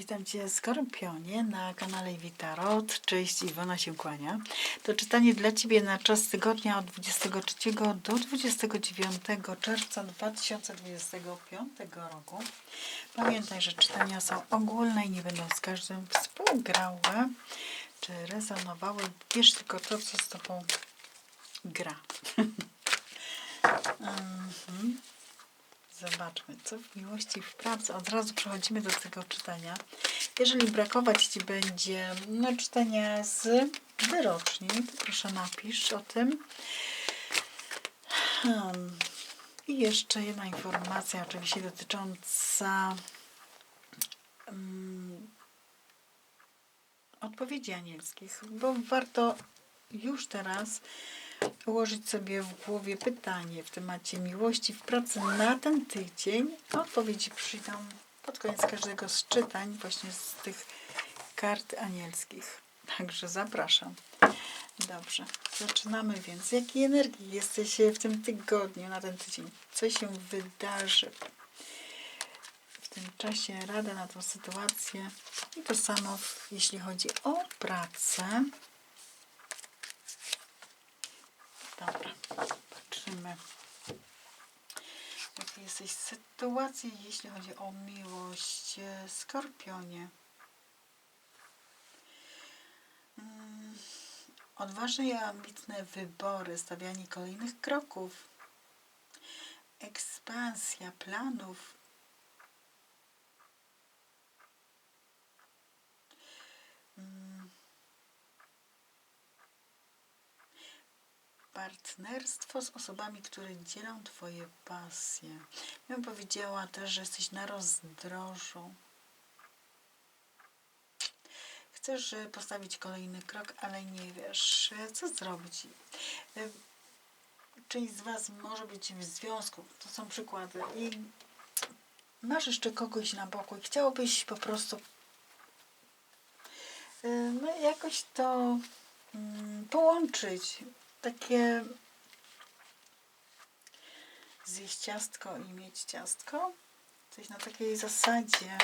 Witam Cię Skorpionie na kanale Witarot. Cześć, Iwona się kłania. To czytanie dla Ciebie na czas tygodnia od 23 do 29 czerwca 2025 roku. Pamiętaj, że czytania są ogólne i nie będą z każdym współgrałe czy rezonowały. Bierz tylko to, co z Tobą gra. Mhm. Zobaczmy, co w miłości i w pracy. Od razu przechodzimy do tego czytania. Jeżeli brakować Ci będzie no, czytania z wyroczni, to proszę napisz o tym. Hmm. I jeszcze jedna informacja, oczywiście dotycząca um, odpowiedzi anielskich, bo warto już teraz ułożyć sobie w głowie pytanie w temacie miłości w pracy na ten tydzień. Odpowiedzi przyjdą pod koniec każdego z czytań właśnie z tych kart anielskich. Także zapraszam. Dobrze, zaczynamy więc. Jakiej energii jesteś w tym tygodniu, na ten tydzień? Co się wydarzy w tym czasie? Rada na tą sytuację. I to samo, jeśli chodzi o pracę. Dobra, W jakiej jesteś sytuacji, jeśli chodzi o miłość? e, Skorpionie. Mm, Odważne i ambitne wybory, stawianie kolejnych kroków, ekspansja planów. Partnerstwo z osobami, które dzielą Twoje pasje. Ja bym powiedziała też, że jesteś na rozdrożu. Chcesz e, postawić kolejny krok, ale nie wiesz, e, co zrobić. E, Część z Was może być w związku. To są przykłady. I masz jeszcze kogoś na boku i chciałbyś po prostu no, jakoś to mm, połączyć takie zjeść ciastko i mieć ciastko. Coś na takiej zasadzie.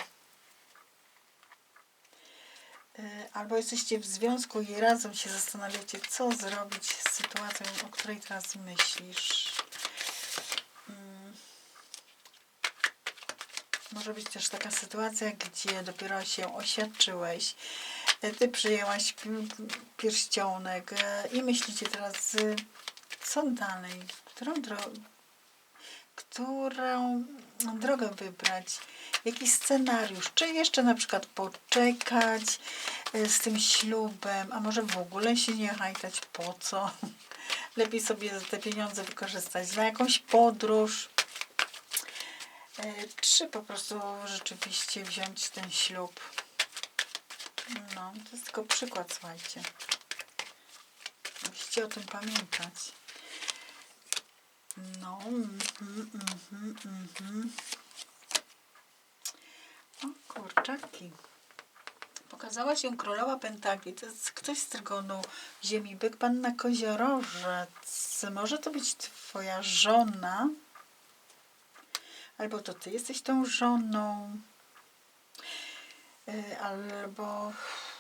Y, Albo jesteście w związku i razem się zastanawiacie, co zrobić z sytuacją, o której teraz myślisz. Mm. Może być też taka sytuacja, gdzie dopiero się oświadczyłeś, ty przyjęłaś pi- pierścionek y, i myślicie teraz, co dalej, którą drogę, którą drogę wybrać, jaki scenariusz, czy jeszcze na przykład poczekać y, z tym ślubem, a może w ogóle się nie hajtać, po co? Lepiej sobie te pieniądze wykorzystać na jakąś podróż, czy po prostu rzeczywiście wziąć ten ślub. No, to jest tylko przykład, słuchajcie. Musicie o tym pamiętać. No, mhm, mhm, mhm. O kurczaki. Pokazała się królowa pentakli. To jest ktoś z trygonu ziemi. Byk, panna koziorożec. Może to być twoja żona. Albo to ty jesteś tą żoną. Y, Albo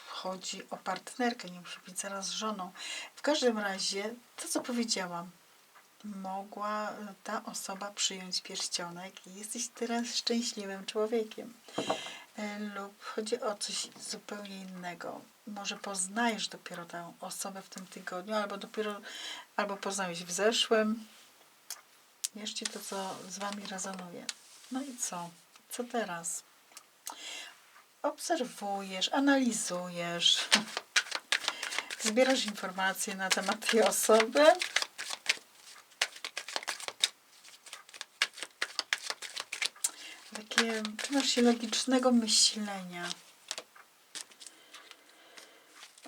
chodzi o partnerkę. Nie musi być zaraz żoną. W każdym razie, to co powiedziałam mogła e, ta osoba przyjąć pierścionek i jesteś teraz szczęśliwym człowiekiem. E, Lub chodzi o coś zupełnie innego. Może poznajesz dopiero tę osobę w tym tygodniu, albo dopiero, albo poznałeś w zeszłym. Wierzcie to, co z Wami rezonuje. No i co? Co teraz? Obserwujesz, analizujesz, zbierasz informacje na temat tej osoby. Takie, trzymasz się logicznego myślenia.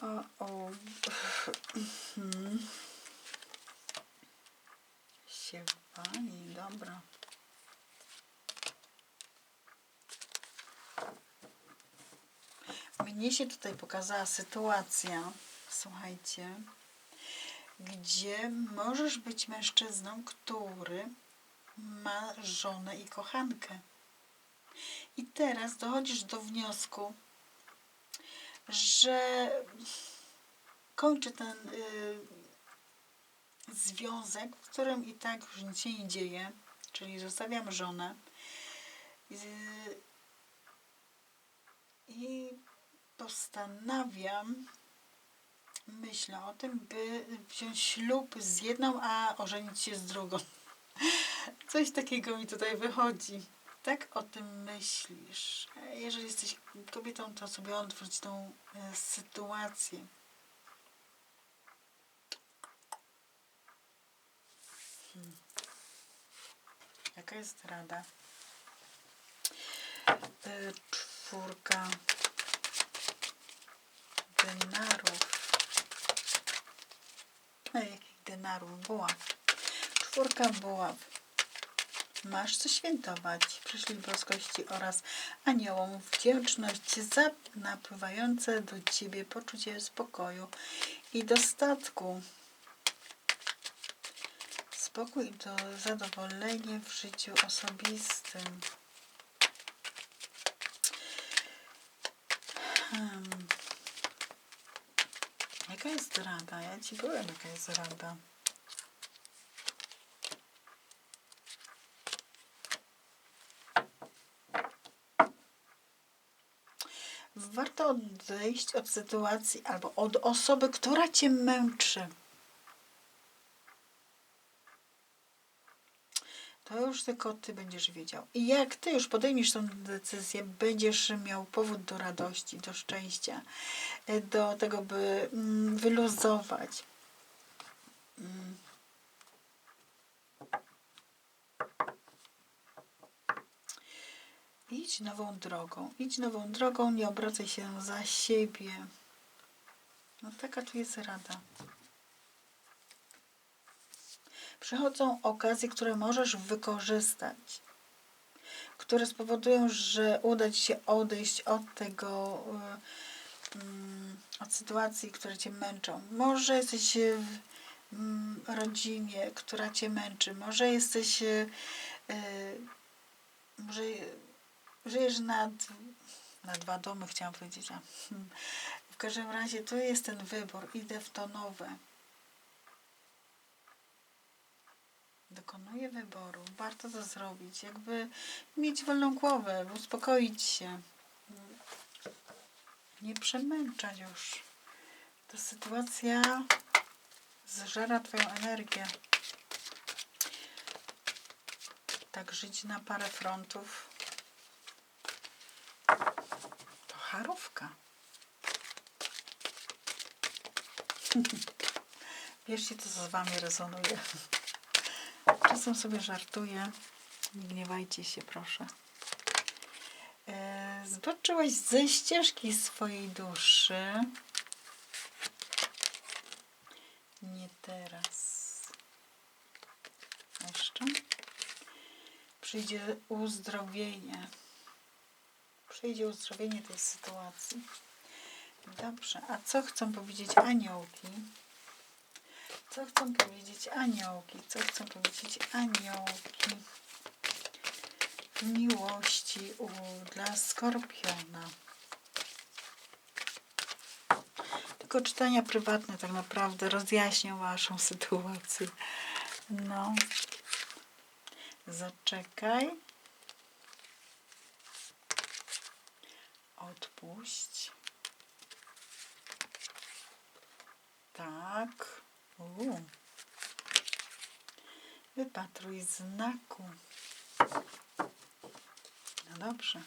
O, o. Mhm. Się dobra. Mnie się tutaj pokazała sytuacja, słuchajcie, gdzie możesz być mężczyzną, który ma żonę i kochankę. I teraz dochodzisz do wniosku, że kończy ten y, związek, w którym i tak już nic się nie dzieje, czyli zostawiam żonę. Y, I postanawiam, myślę o tym, by wziąć ślub z jedną, a ożenić się z drugą. Coś takiego mi tutaj wychodzi. Tak o tym myślisz. Jeżeli jesteś kobietą, to sobie odwróć tą e, sytuację. Hmm. Jaka jest rada? E, czwórka denarów. Ej, jakich denarów? Buław. Czwórka buław. Masz co świętować. Przyszli boskości oraz aniołom wdzięczność za napływające do Ciebie poczucie spokoju i dostatku. Spokój do zadowolenie w życiu osobistym. Hmm. Jaka jest rada? Ja Ci powiem, jaka jest rada. Warto odejść od sytuacji albo od osoby, która Cię męczy. To już tylko Ty będziesz wiedział. I jak Ty już podejmiesz tę decyzję, będziesz miał powód do radości, do szczęścia, e, do tego, by mm, wyluzować. Idź nową drogą. Idź nową drogą, nie obracaj się za siebie. No taka tu jest rada. Przychodzą okazje, które możesz wykorzystać, które spowodują, że uda Ci się odejść od tego, y, mm, od sytuacji, które Cię męczą. Może jesteś w mm, rodzinie, która Cię męczy, może jesteś, y, y, może żyjesz nad, na dwa domy, chciałam powiedzieć. Hmm. w każdym razie tu jest ten wybór, idę w to nowe. Dokonuję wyboru. Warto to zrobić, jakby mieć wolną głowę, uspokoić się. Nie przemęczać już. Ta sytuacja zżera Twoją energię. Tak żyć na parę frontów. To charówka. Wierzcie, co z Wami rezonuje. Czasem sobie żartuję. Nie gniewajcie się, proszę. E, Zboczyłeś ze ścieżki swojej duszy. Nie teraz. Jeszcze. Przyjdzie uzdrowienie. Przyjdzie uzdrowienie tej sytuacji. Dobrze. A co chcą powiedzieć aniołki? Co chcą powiedzieć aniołki? Co chcą powiedzieć aniołki? Miłości u, dla skorpiona. Tylko czytania prywatne tak naprawdę rozjaśnią Waszą sytuację. No. Zaczekaj. Odpuść. Tak. Wypatruj znaku. No dobrze.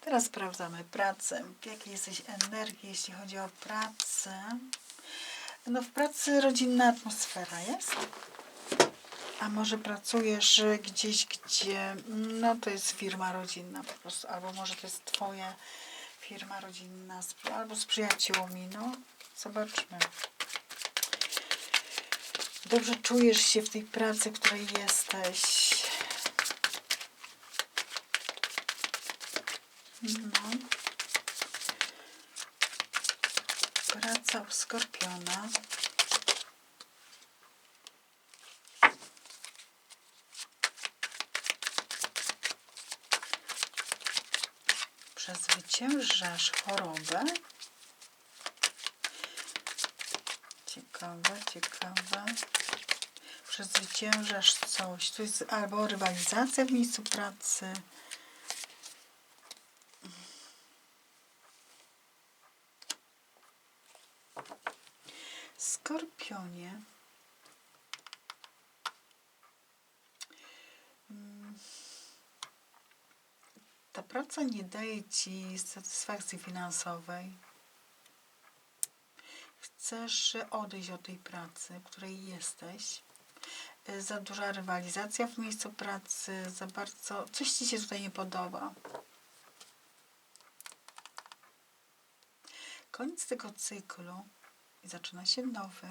Teraz sprawdzamy pracę. W jakiej jesteś energii, jeśli chodzi o pracę? No w pracy rodzinna atmosfera jest. A może pracujesz gdzieś, gdzie no to jest firma rodzinna po prostu, albo może to jest twoja firma rodzinna, albo z przyjaciółmi, no zobaczmy. Dobrze czujesz się w tej pracy, w której jesteś. No. Praca u skorpiona. Przezwyciężasz chorobę. Ciekawe, ciekawe. Przezwyciężasz coś. To jest albo rywalizacja w miejscu pracy. Skorpionie. Ta praca nie daje ci satysfakcji finansowej. Chcesz odejść od tej pracy, w której jesteś. Y, Za duża rywalizacja w miejscu pracy, za bardzo. Coś ci się tutaj nie podoba. Koniec tego cyklu i zaczyna się nowy.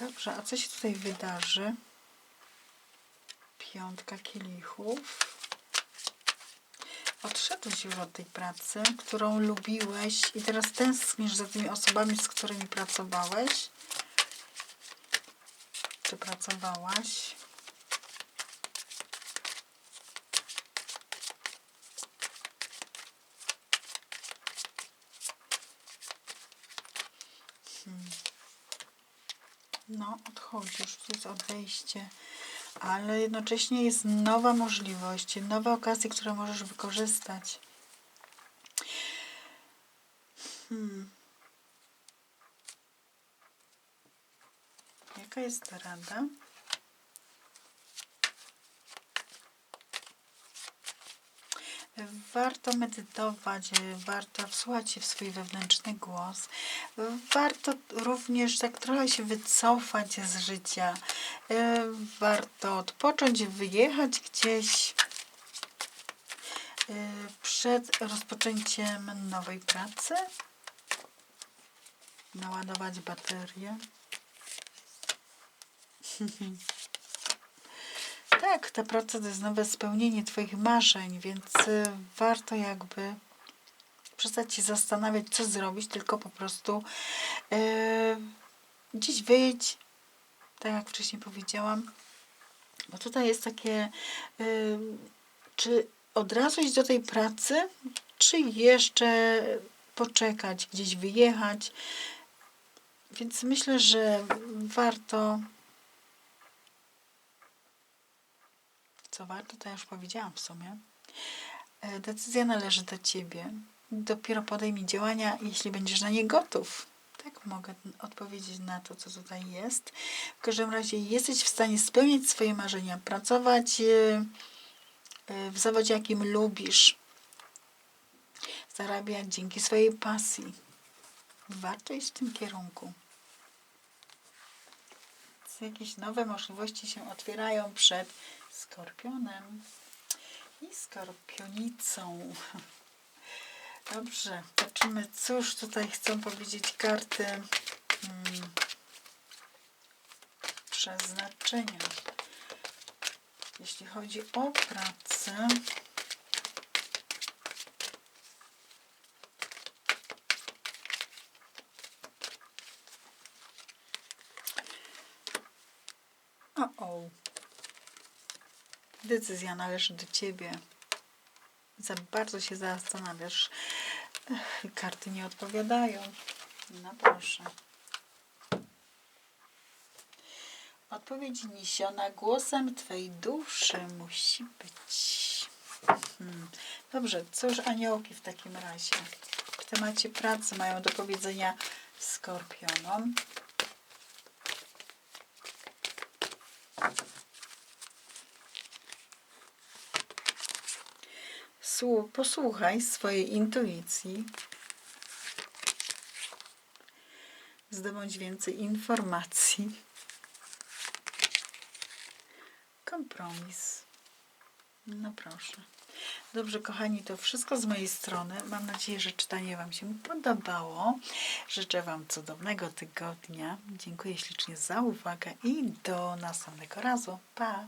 Dobrze, a co się tutaj wydarzy? Piątka kielichów. Odszedłeś już od tej pracy, którą lubiłeś i teraz tęsknisz za tymi osobami, z którymi pracowałeś. Czy pracowałaś? No, odchodzisz, to jest odejście, ale jednocześnie jest nowa możliwość, nowe okazje, które możesz wykorzystać. Hmm. Jaka jest ta rada? Warto medytować, warto wsłuchać się w swój wewnętrzny głos. Warto również tak trochę się wycofać z życia. E, Warto odpocząć, wyjechać gdzieś e, przed rozpoczęciem nowej pracy. Naładować baterię. Tak, ta praca to jest nowe spełnienie Twoich marzeń, więc y, warto jakby przestać się zastanawiać, co zrobić, tylko po prostu yy, gdzieś wyjść, tak jak wcześniej powiedziałam, bo tutaj jest takie, yy, czy od razu iść do tej pracy, czy jeszcze poczekać, gdzieś wyjechać. Więc myślę, że warto co warto, to ja już powiedziałam w sumie. E, Decyzja należy do ciebie. Dopiero podejmij działania, jeśli będziesz na nie gotów. Tak mogę odpowiedzieć na to, co tutaj jest. W każdym razie jesteś w stanie spełniać swoje marzenia, pracować e, e, w zawodzie, jakim lubisz, zarabiać dzięki swojej pasji. Warto iść w tym kierunku. Jakieś nowe możliwości się otwierają przed skorpionem i skorpionicą. Dobrze, zobaczymy, cóż tutaj chcą powiedzieć karty hmm, przeznaczenia. Jeśli chodzi o pracę, o, o. Decyzja należy do ciebie. Za bardzo się zastanawiasz. Karty nie odpowiadają. No proszę. Odpowiedź niesiona głosem Twojej duszy musi być. Hmm. Dobrze, cóż aniołki w takim razie? W temacie pracy mają do powiedzenia skorpionom. Posłuchaj swojej intuicji. Zdobądź więcej informacji. Kompromis. No proszę. Dobrze, kochani, to wszystko z mojej strony. Mam nadzieję, że czytanie Wam się podobało. Życzę Wam cudownego tygodnia. Dziękuję ślicznie za uwagę i do następnego razu. Pa!